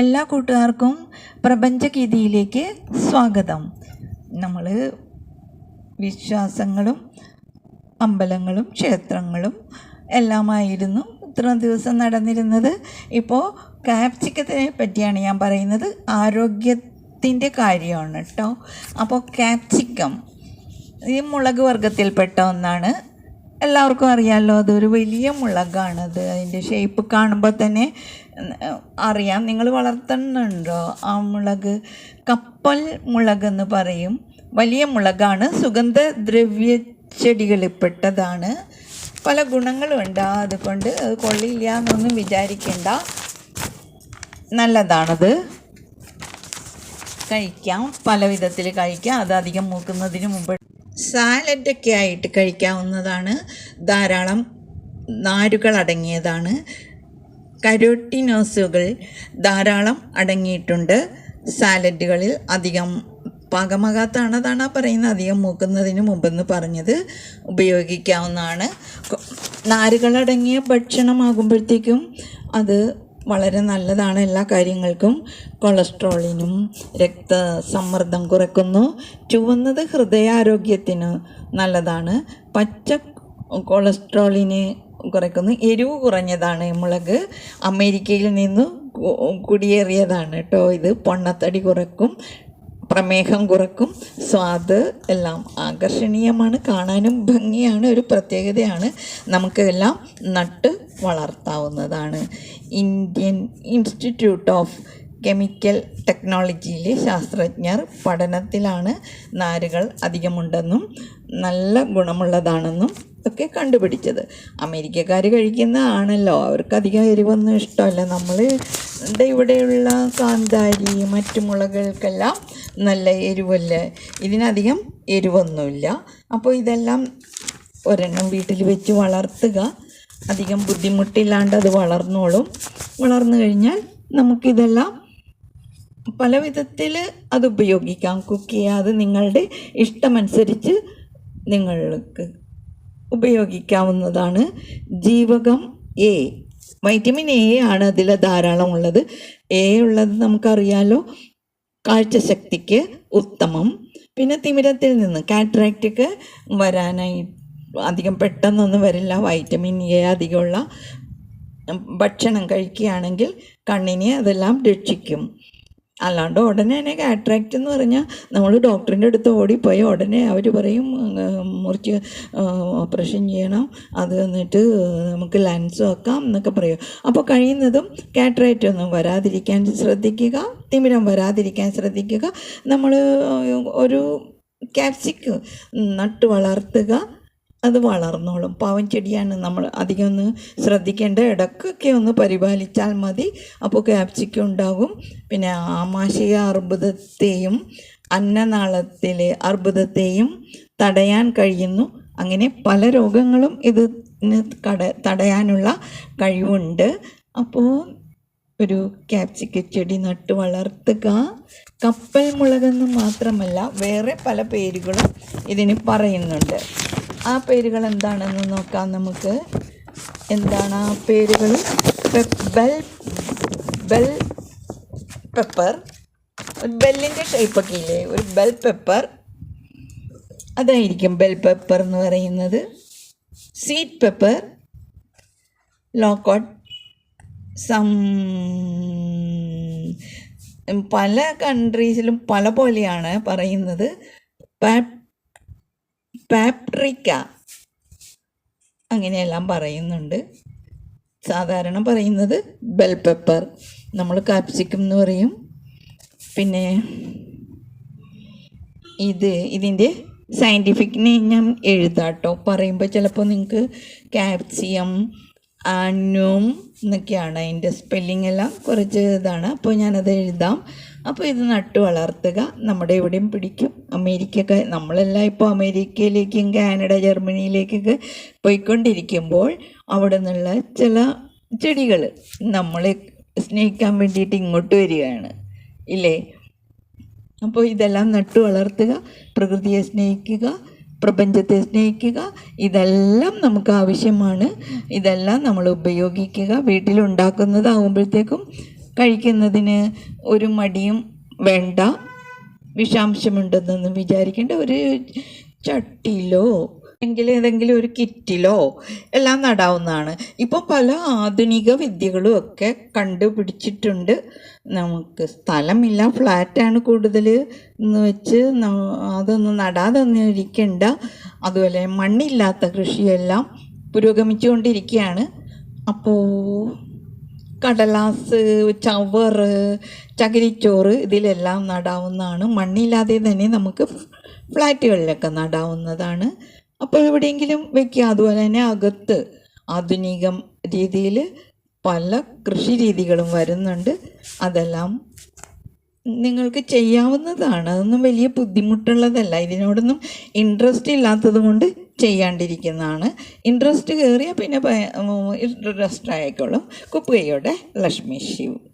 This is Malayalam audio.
എല്ലാ കൂട്ടുകാർക്കും പ്രപഞ്ചഗീതിയിലേക്ക് സ്വാഗതം. നമ്മൾ വിശ്വാസങ്ങളും അമ്പലങ്ങളും ക്ഷേത്രങ്ങളും എല്ലാമായിരുന്നു ഇത്ര ദിവസം നടന്നിരുന്നത്. ഇപ്പോൾ കാപ്സിക്കത്തിനെ പറ്റിയാണ് ഞാൻ പറയുന്നത്. ആരോഗ്യത്തിന്റെ കാര്യമാണ് കേട്ടോ അപ്പോൾ കാപ്സിക്കം ഈ മുളക് വർഗത്തിൽപ്പെട്ട ഒന്നാണ് എല്ലാവർക്കും അറിയാമല്ലോ അതൊരു വലിയ മുളകാണ് അത് അതിന്റെ ഷേപ്പ് കാണുമ്പോൾ തന്നെ അറിയാം. നിങ്ങൾ വളർത്തുന്നുണ്ടോ? ആ മുളക് കപ്പൽ മുളക് എന്ന് പറയും. വലിയ മുളകാണ്. സുഗന്ധ സുഗന്ധദ്രവ്യ ചെടികളിൽപ്പെട്ടതാണ് പല ഗുണങ്ങളുമുണ്ട് അതുകൊണ്ട് അത് കൊള്ളില്ല എന്നൊന്നും വിചാരിക്കേണ്ട. നല്ലതാണത്. കഴിക്കാം. പല വിധത്തിൽ കഴിക്കാം. അത് അധികം മൂക്കുന്നതിന് മുമ്പ് സാലഡൊക്കെ ആയിട്ട് കഴിക്കാവുന്നതാണ്. ധാരാളം നാരുകൾ അടങ്ങിയതാണ്. കരോട്ടിനോസുകൾ ധാരാളം അടങ്ങിയിട്ടുണ്ട്. സാലഡുകളിൽ അധികം ആ പറയുന്നത്. അധികം മൂക്കുന്നതിന് മുമ്പെന്ന് പറഞ്ഞത്. ഉപയോഗിക്കാവുന്നതാണ്. നാരുകളടങ്ങിയ ഭക്ഷണമാകുമ്പോഴത്തേക്കും അത് വളരെ നല്ലതാണ് എല്ലാ കാര്യങ്ങൾക്കും. കൊളസ്ട്രോളിനും രക്തസമ്മർദ്ദം കുറയ്ക്കുന്നു ചുവന്നത് ഹൃദയാരോഗ്യത്തിന് നല്ലതാണ്. പച്ച കൊളസ്ട്രോളിന് കുറയ്ക്കുന്നു. എരിവ് കുറഞ്ഞതാണ് മുളക്. അമേരിക്കയിൽ നിന്ന് കുടിയേറിയതാണ് കേട്ടോ ഇത്. പൊണ്ണത്തടി കുറയ്ക്കും പ്രമേഹം കുറക്കും. സ്വാദ് എല്ലാം ആകർഷണീയമാണ് കാണാനും ഭംഗിയാണ് ഒരു പ്രത്യേകതയാണ്. നമുക്കെല്ലാം നട്ട് വളർത്താവുന്നതാണ്. ഇന്ത്യൻ ഇൻസ്റ്റിറ്റ്യൂട്ട് ഓഫ് കെമിക്കൽ ടെക്നോളജിയിലെ ശാസ്ത്രജ്ഞർ പഠനത്തിലാണ് നാരുകൾ അധികമുണ്ടെന്നും നല്ല ഗുണമുള്ളതാണെന്നും ഒക്കെ കണ്ടുപിടിച്ചത്. അമേരിക്കക്കാർ കഴിക്കുന്ന ആണല്ലോ അവർക്ക് അധികം എരിവൊന്നും ഇഷ്ടമല്ല. നമ്മൾ ഇവിടെയുള്ള കാന്താരി മറ്റു മുളകൾക്കെല്ലാം നല്ല എരിവല്ലേ? ഇതിനധികം എരിവൊന്നുമില്ല. അപ്പോൾ ഇതെല്ലാം ഒരെണ്ണം വീട്ടിൽ വെച്ച് വളർത്തുക. അധികം ബുദ്ധിമുട്ടില്ലാണ്ട് അത് വളർന്നോളും. വളർന്നു കഴിഞ്ഞാൽ നമുക്കിതെല്ലാം പല വിധത്തിൽ അത് ഉപയോഗിക്കാം. കുക്ക് ചെയ്യാതെ നിങ്ങളുടെ ഇഷ്ടമനുസരിച്ച് നിങ്ങൾക്ക് ഉപയോഗിക്കാവുന്നതാണ്. ജീവകം എ വൈറ്റമിൻ എ ആണ് അതിൽ ധാരാളം ഉള്ളത്. എ ഉള്ളത് നമുക്കറിയാലോ. കാഴ്ചശക്തിക്ക് ഉത്തമം. പിന്നെ തിമിരത്തിൽ നിന്ന് കാറ്ററാക്റ്റിക്ക് വരാനായി അധികം പെട്ടെന്നൊന്നും വരില്ല. വൈറ്റമിൻ എ അധികമുള്ള ഭക്ഷണം കഴിക്കുകയാണെങ്കിൽ കണ്ണിനെ അതെല്ലാം രക്ഷിക്കും. അല്ലാണ്ട് ഉടനെ തന്നെ കാട്രാക്റ്റ് എന്ന് പറഞ്ഞാൽ നമ്മൾ ഡോക്ടറിന്റെ അടുത്ത് ഓടിപ്പോയി ഉടനെ അവർ പറയും മുറിച്ച് ഓപ്പറേഷൻ ചെയ്യണം. അത് എന്നിട്ട് നമുക്ക് ലെൻസ് വെക്കാം എന്നൊക്കെ പറയും. അപ്പോൾ കഴിയുന്നതും കാട്രാക്റ്റ് ഒന്നും വരാതിരിക്കാൻ ശ്രദ്ധിക്കുക തിമിരം വരാതിരിക്കാൻ ശ്രദ്ധിക്കുക. നമ്മൾ ഒരു ക്യാപ്സിക്ക് നട്ട് വളർത്തുക. അത് വളർന്നോളും. പാവൻ ചെടിയാണ് നമ്മൾ അധികം ഒന്ന് ശ്രദ്ധിക്കേണ്ട. ഇടക്കൊക്കെ ഒന്ന് പരിപാലിച്ചാൽ മതി. അപ്പോൾ ക്യാപ്സിക്കം ഉണ്ടാകും. പിന്നെ ആമാശയ അർബുദത്തെയും അന്നനാളത്തിലെ അർബുദത്തെയും തടയാൻ കഴിയുന്നു. അങ്ങനെ പല രോഗങ്ങളും ഇത് കട തടയാനുള്ള കഴിവുണ്ട്. അപ്പോൾ ഒരു ക്യാപ്സിക്ക ചെടി നട്ട് വളർത്തുക. കപ്പൽ മുളകെന്ന് മാത്രമല്ല വേറെ പല പേരുകളും ഇതിന് പറയുന്നുണ്ട്. ആ പേരുകൾ എന്താണെന്ന് നോക്കാം നമുക്ക്. എന്താണ് ആ പേരുകൾ? ബെൽ ബെൽ പെപ്പർ ഒരു ബെല്ലിന്റെ ഷേപ്പൊക്കെ ഇല്ലേ? ഒരു ബെൽ പെപ്പർ അതായിരിക്കും ബെൽ പെപ്പർ എന്ന് പറയുന്നത്. സീറ്റ് പെപ്പർ ലോക്കോട്ട് സം പല കൺട്രീസിലും പല പോലെയാണ് പറയുന്നത്. പാപ്രിക്ക അങ്ങനെയെല്ലാം പറയുന്നുണ്ട്. സാധാരണ പറയുന്നത് ബെൽ പെപ്പർ നമ്മൾ കാപ്സിക്കം എന്ന് പറയും. പിന്നെ ഇത് ഇതിന്റെ സയന്റിഫിക് നെയിം ഞാൻ എഴുതാട്ടോ. പറയുമ്പോൾ ചിലപ്പോൾ നിങ്ങൾക്ക് കാപ്സിയം ആനും എന്നൊക്കെയാണ് അതിന്റെ സ്പെല്ലിംഗ് എല്ലാം കുറച്ച് ഇതാണ്. അപ്പോൾ ഞാനത് എഴുതാം. അപ്പോൾ ഇത് നട്ടു വളർത്തുക. നമ്മുടെ എവിടെയും പിടിക്കും. അമേരിക്കയൊക്കെ നമ്മളെല്ലാം ഇപ്പോൾ അമേരിക്കയിലേക്കും കാനഡ ജർമ്മനിയിലേക്കൊക്കെ പോയിക്കൊണ്ടിരിക്കുമ്പോൾ അവിടെ നിന്നുള്ള ചില ചെടികൾ നമ്മളെ സ്നേഹിക്കാൻ വേണ്ടിയിട്ട് ഇങ്ങോട്ട് വരികയാണ്. ഇല്ലേ? അപ്പോൾ ഇതെല്ലാം നട്ടു വളർത്തുക പ്രകൃതിയെ സ്നേഹിക്കുക പ്രപഞ്ചത്തെ സ്നേഹിക്കുക. ഇതെല്ലാം നമുക്ക് ആവശ്യമാണ്. ഇതെല്ലാം നമ്മൾ ഉപയോഗിക്കുക. വീട്ടിലുണ്ടാക്കുന്നതാകുമ്പോഴത്തേക്കും കഴിക്കുന്നതിന് ഒരു മടിയും വേണ്ട. വിഷാംശമുണ്ടെന്നൊന്നും വിചാരിക്കേണ്ട. ഒരു ചട്ടിയിലോ അല്ലെങ്കിൽ ഏതെങ്കിലും ഒരു കിറ്റിലോ എല്ലാം നടാവുന്നതാണ്. ഇപ്പോൾ പല ആധുനിക വിദ്യകളും ഒക്കെ കണ്ടുപിടിച്ചിട്ടുണ്ട്. നമുക്ക് സ്ഥലമില്ല ഫ്ലാറ്റാണ് കൂടുതൽ എന്ന് വെച്ച് അതൊന്നും നടാതെ ഒന്നും ഇരിക്കണ്ട. അതുപോലെ മണ്ണില്ലാത്ത കൃഷിയെല്ലാം പുരോഗമിച്ചുകൊണ്ടിരിക്കുകയാണ്. അപ്പോൾ കടലാസ് ചവറ് ചകിരിച്ചോറ് ഇതിലെല്ലാം നടാവുന്നതാണ്. മണ്ണില്ലാതെ തന്നെ നമുക്ക് ഫ്ലാറ്റുകളിലൊക്കെ നടാവുന്നതാണ്. അപ്പോൾ എവിടെയെങ്കിലും വെക്കുക. അതുപോലെ തന്നെ അകത്ത് ആധുനികം രീതിയിൽ പല കൃഷി രീതികളും വരുന്നുണ്ട്. അതെല്ലാം നിങ്ങൾക്ക് ചെയ്യാവുന്നതാണ്. അതൊന്നും വലിയ ബുദ്ധിമുട്ടുള്ളതല്ല. ഇതിനോടൊന്നും ഇൻട്രസ്റ്റ് ഇല്ലാത്തത് കൊണ്ട് ചെയ്യാണ്ടിരിക്കുന്നതാണ്. ഇൻട്രസ്റ്റ് കയറിയാൽ പിന്നെ ഇൻട്രസ്റ്റ് ആയിക്കോളും. കുപ്പുകയുടെ ലക്ഷ്മി ശിവ്